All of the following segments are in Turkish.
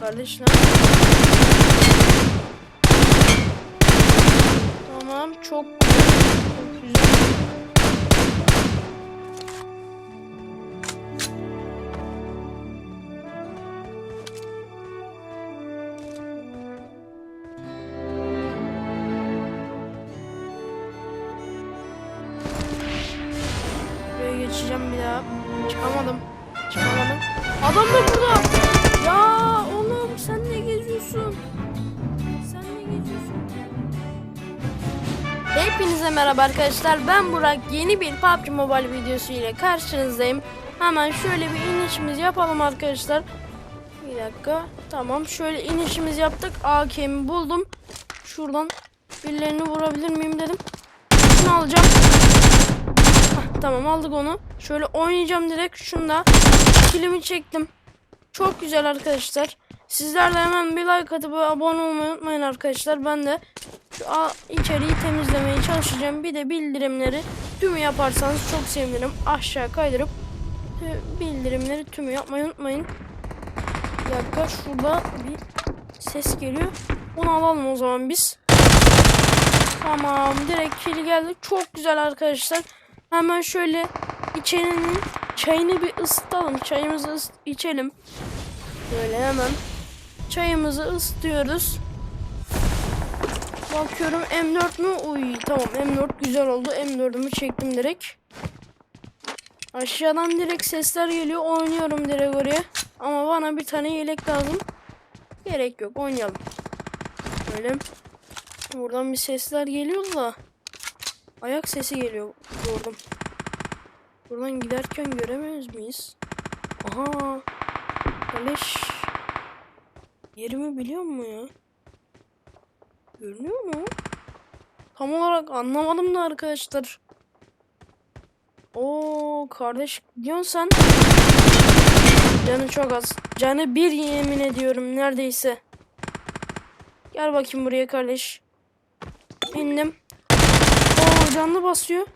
kardeş ne? Tamam çok güzel. Çok güzel. Geçeceğim bir daha. Çıkamadım. Çıkamadım. Adam da burada. Ya Hepinize merhaba arkadaşlar. Ben Burak. Yeni bir PUBG Mobile videosu ile karşınızdayım. Hemen şöyle bir inişimizi yapalım arkadaşlar. Bir dakika. Tamam. Şöyle inişimizi yaptık. AK'mi buldum. Şuradan birilerini vurabilir miyim dedim. Şunu alacağım. Hah, tamam aldık onu. Şöyle oynayacağım direkt. Şunda kilimi çektim. Çok güzel arkadaşlar. Sizler de hemen bir like atıp abone olmayı unutmayın arkadaşlar. Ben de şu a- içeriği temizlemeye çalışacağım. Bir de bildirimleri tümü yaparsanız çok sevinirim. Aşağı kaydırıp e, bildirimleri tümü yapmayı unutmayın. Bir dakika şurada bir ses geliyor. Onu alalım o zaman biz. Tamam direkt kill geldi. Çok güzel arkadaşlar. Hemen şöyle içerinin çayını bir ısıtalım. Çayımızı ıs- içelim. Böyle hemen çayımızı ısıtıyoruz. Bakıyorum M4 mü? Uy tamam M4 güzel oldu. M4'ümü çektim direkt. Aşağıdan direkt sesler geliyor. Oynuyorum direkt oraya. Ama bana bir tane yelek lazım. Gerek yok oynayalım. Böyle. Buradan bir sesler geliyor da. Ayak sesi geliyor. Gördüm. Buradan giderken göremez miyiz? Aha. Kaleş. Yerimi biliyor mu ya? Görünüyor mu? Tam olarak anlamadım da arkadaşlar. Oo kardeş diyorsun sen. Canı çok az. Canı bir yemin ediyorum neredeyse. Gel bakayım buraya kardeş. Bindim. Oo canlı basıyor.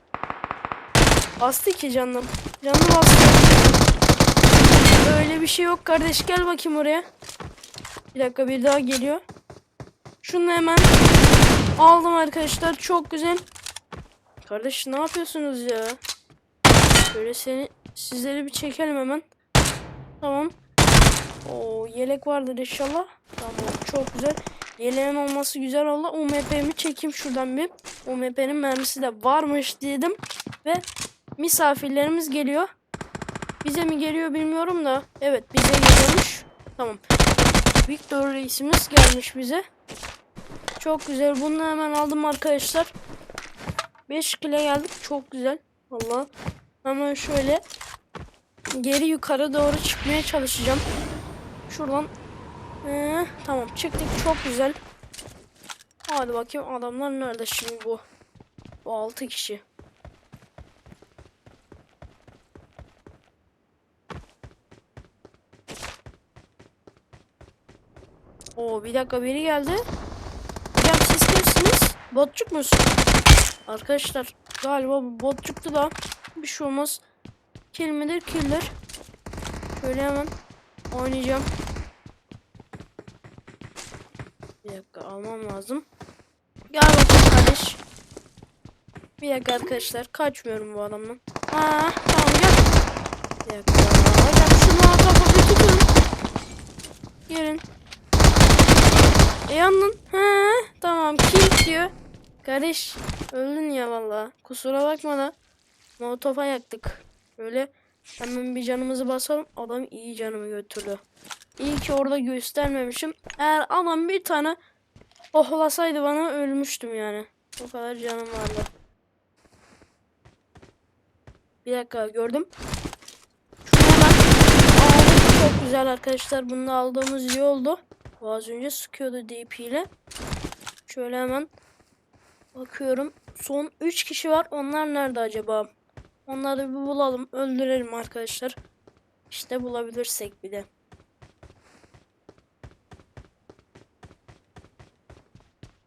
Bastı ki canım. Canlı bastı. Öyle bir şey yok kardeş. Gel bakayım oraya. Bir dakika bir daha geliyor. Şunu hemen aldım arkadaşlar. Çok güzel. Kardeş ne yapıyorsunuz ya? Böyle seni sizleri bir çekelim hemen. Tamam. O yelek vardır inşallah. Tamam çok güzel. Yeleğin olması güzel oldu. UMP'mi çekeyim şuradan bir. UMP'nin mermisi de varmış dedim. Ve misafirlerimiz geliyor. Bize mi geliyor bilmiyorum da. Evet bize geliyormuş. Tamam. Victor reisimiz gelmiş bize. Çok güzel. Bunu hemen aldım arkadaşlar. 5 kile geldik. Çok güzel. Valla. Hemen şöyle geri yukarı doğru çıkmaya çalışacağım. Şuradan. Ee, tamam çıktık. Çok güzel. Hadi bakayım adamlar nerede şimdi bu? Bu 6 kişi. Oo bir dakika biri geldi. Botçuk musun? Arkadaşlar galiba botçuktu da bir şey olmaz. Kill midir? Killer. Şöyle hemen oynayacağım. Bir dakika almam lazım. Gel bakayım kardeş. Bir dakika arkadaşlar kaçmıyorum bu adamdan. Ha tamam gel. Bir dakika. Hocam şunu kafa bir tutun. Gelin. E yandın. Ha, tamam kill diyor. Kardeş öldün ya valla. Kusura bakma da. Molotofa yaktık. Böyle hemen bir canımızı basalım. Adam iyi canımı götürdü. İyi ki orada göstermemişim. Eğer adam bir tane ohlasaydı bana ölmüştüm yani. O kadar canım vardı. Bir dakika gördüm. Çok güzel arkadaşlar. Bunu aldığımız iyi oldu. O az önce sıkıyordu DP ile. Şöyle hemen bakıyorum. Son 3 kişi var. Onlar nerede acaba? Onları bir bulalım. Öldürelim arkadaşlar. İşte bulabilirsek bir de.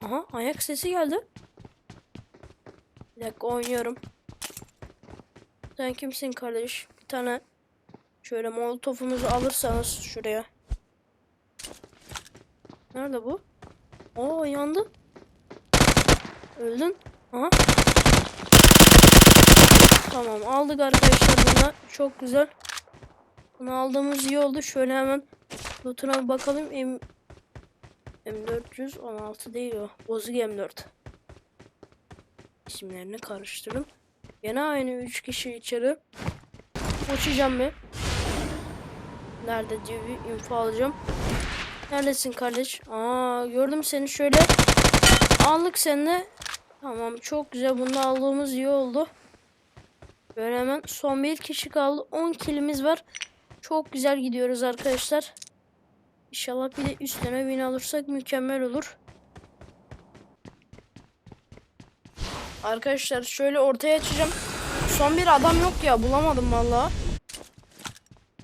Aha ayak sesi geldi. Bir dakika oynuyorum. Sen kimsin kardeş? Bir tane şöyle molotofumuzu alırsanız şuraya. Nerede bu? Oo yandı. Öldün. Aha. Tamam aldık arkadaşlar bunu. Çok güzel. Bunu aldığımız iyi oldu. Şöyle hemen lootuna bakalım. M M416 değil o. Bozuk M4. İsimlerini karıştırdım. Yine aynı 3 kişi içeri. Uçacağım bir. Nerede diye bir info alacağım. Neredesin kardeş? Aa gördüm seni şöyle. Aldık seni de. Tamam çok güzel. Bunu aldığımız iyi oldu. Böyle hemen son bir kişi kaldı. 10 kilimiz var. Çok güzel gidiyoruz arkadaşlar. İnşallah bir de üstüne win alırsak mükemmel olur. Arkadaşlar şöyle ortaya açacağım. Son bir adam yok ya bulamadım valla.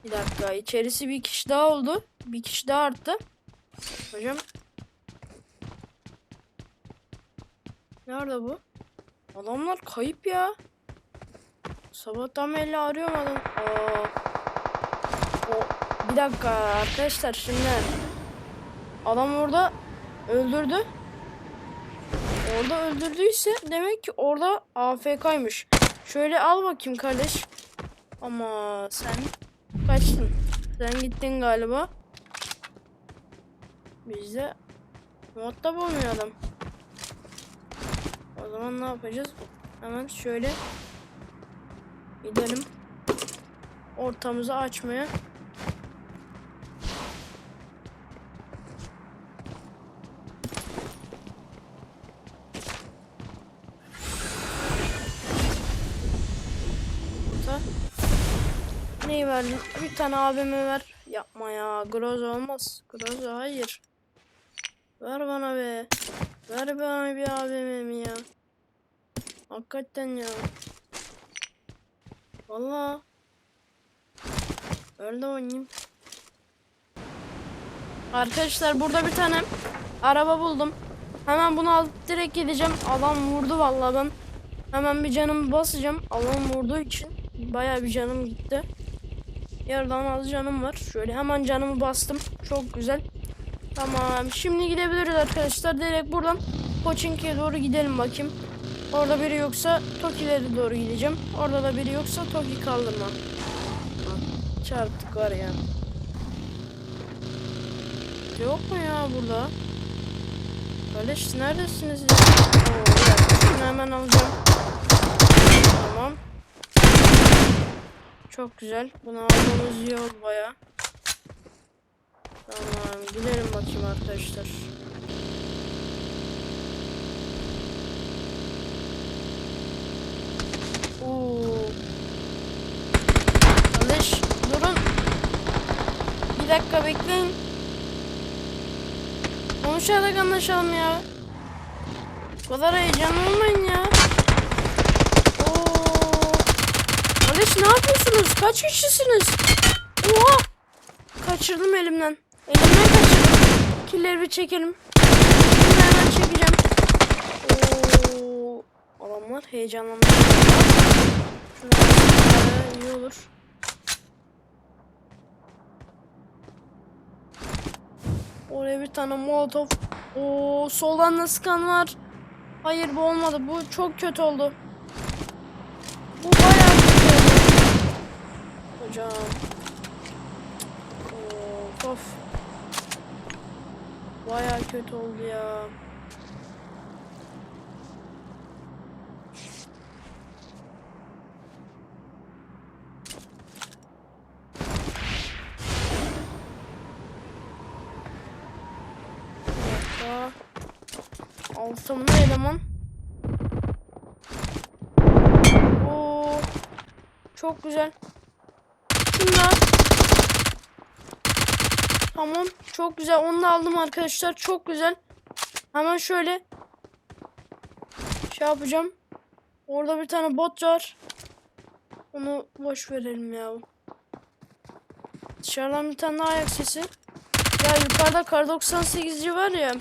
Bir dakika içerisi bir kişi daha oldu. Bir kişi daha arttı. Hocam. Nerede bu? Adamlar kayıp ya. Sabahtan beri arıyorum adam. Aa. O, bir dakika arkadaşlar şimdi. Adam orada öldürdü. Orada öldürdüyse demek ki orada AFK'ymış. Şöyle al bakayım kardeş. Ama sen kaçtın. Sen gittin galiba. Bizde muhatap olmuyor adam. O zaman ne yapacağız? Hemen şöyle gidelim. Ortamızı açmaya. Neyi verdin? Bir tane abime ver. Yapma ya. Groza olmaz. Groza hayır. Ver bana be. Ver bana bir abime ya. Hakikaten ya. Valla. Öyle oynayayım. Arkadaşlar burada bir tane araba buldum. Hemen bunu alıp direkt gideceğim. Adam vurdu vallahi ben. Hemen bir canımı basacağım. Adam vurduğu için baya bir canım gitti. Yarıdan az canım var. Şöyle hemen canımı bastım. Çok güzel. Tamam. Şimdi gidebiliriz arkadaşlar. Direkt buradan Pochinki'ye doğru gidelim bakayım. Orada biri yoksa Toki'lere doğru gideceğim. Orada da biri yoksa Toki kaldırma. Çarptık var ya. Yok mu ya burada? Kardeş neredesiniz? Oo, hemen alacağım. Tamam. Çok güzel. Bunu almamız iyi oldu baya. Tamam. Gidelim bakayım arkadaşlar. Oo. Kardeş durun. Bir dakika bekleyin. Konuşarak anlaşalım ya. Bu kadar heyecanlı olmayın ya. Oo. Ne yapıyorsunuz? Kaç kişisiniz? Oha. Kaçırdım elimden. Elimden kaçırdım. Killeri bir çekelim. Hemen çekeceğim. Oo. Adamlar heyecanlandı. İyi olur. Oraya bir tane molotof. Oo, soldan da sıkan var. Hayır bu olmadı. Bu çok kötü oldu. Bu bayağı kötü oldu. Hocam. Of of. Bayağı kötü oldu ya. dakika. Altımda eleman. Oo. Çok güzel. Şunlar. Tamam. Çok güzel. Onu da aldım arkadaşlar. Çok güzel. Hemen şöyle. Şey yapacağım. Orada bir tane bot var. Onu boş verelim ya. Dışarıdan bir tane ayak sesi. Ya yukarıda kar 98'ci var ya.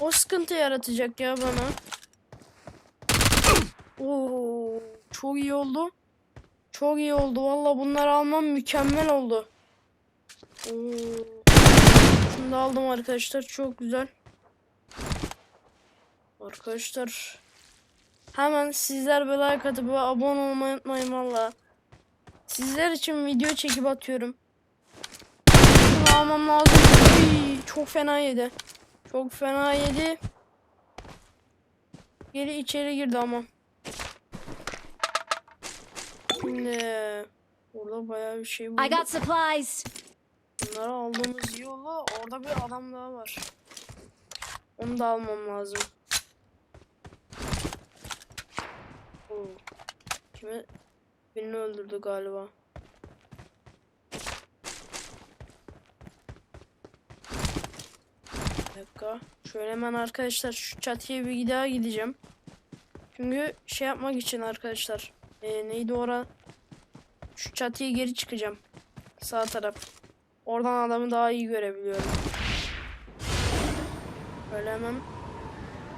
O sıkıntı yaratacak ya bana. Oo, çok iyi oldu. Çok iyi oldu. Valla bunları almam mükemmel oldu. Oo, Şunu da aldım arkadaşlar. Çok güzel. Arkadaşlar. Hemen sizler bir like atıp abone olmayı unutmayın valla. Sizler için video çekip atıyorum. Şunu almam lazım. Uy, çok fena yedi. Çok fena yedi. Geri içeri girdi ama. Şimdi burada bayağı bir şey I buldum. got supplies. Bunları aldığımız yolla orada bir adam daha var. Onu da almam lazım. Oo. Kimi? Birini öldürdü galiba. Bir dakika. Şöyle hemen arkadaşlar şu çatıya bir daha gideceğim. Çünkü şey yapmak için arkadaşlar. Ee, neydi ora? Şu çatıya geri çıkacağım. Sağ taraf. Oradan adamı daha iyi görebiliyorum. Böyle hemen.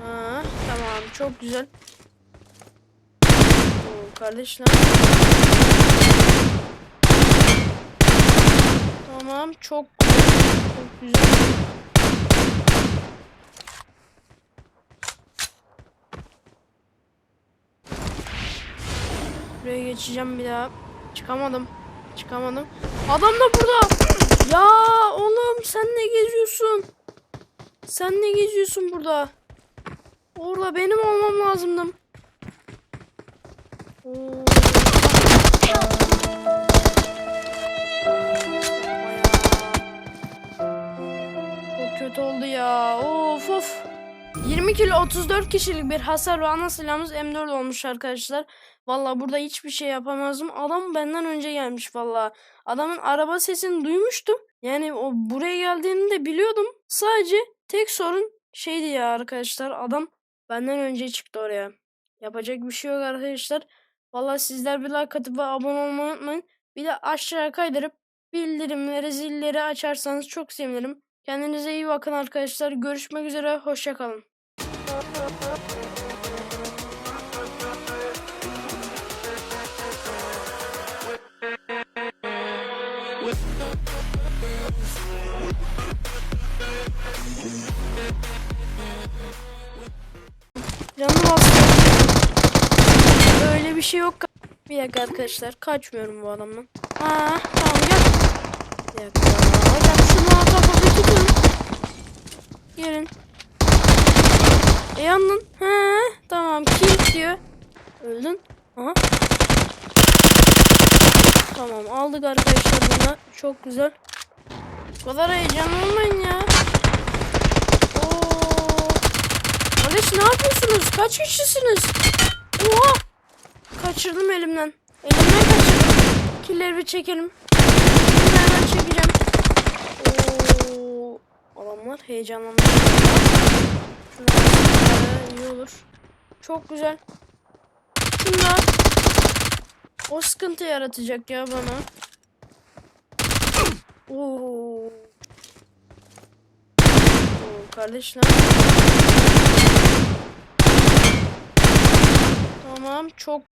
Ha, tamam çok güzel. Oo, kardeşler. Tamam çok güzel. Çok güzel. Buraya geçeceğim bir daha. Çıkamadım. Çıkamadım. Adam da burada. Ya oğlum sen ne geziyorsun? Sen ne geziyorsun burada? Orada benim olmam lazımdım. Çok kötü oldu ya. Of of. 20 kilo 34 kişilik bir hasar ve ana silahımız M4 olmuş arkadaşlar. Valla burada hiçbir şey yapamazdım. Adam benden önce gelmiş valla. Adamın araba sesini duymuştum. Yani o buraya geldiğini de biliyordum. Sadece tek sorun şeydi ya arkadaşlar. Adam benden önce çıktı oraya. Yapacak bir şey yok arkadaşlar. Valla sizler bir like atıp ve abone olmayı unutmayın. Bir de aşağıya kaydırıp bildirimleri zilleri açarsanız çok sevinirim. Kendinize iyi bakın arkadaşlar. Görüşmek üzere. Hoşçakalın. Şey yok. Bir dakika arkadaşlar. Kaçmıyorum bu adamdan. Ha, tamam gel. Bir dakika. Hocam şunu kafa bir tutun. Gelin. E yandın. Ha, tamam. Kill diyor. Öldün. Aha. Tamam aldık arkadaşlar bunu. Çok güzel. Bu kadar heyecanlı olmayın ya. Oo. Kardeş ne yapıyorsunuz? Kaç kişisiniz? Oha! Kaçırdım elimden. Elimden kaçırdım. Killeri bir çekelim. Killeri hemen çekeceğim. Oo. Adamlar heyecanlandı. Şunlar iyi olur. Çok güzel. Şunlar o sıkıntı yaratacak ya bana. Oo. Oo kardeşler. Tamam çok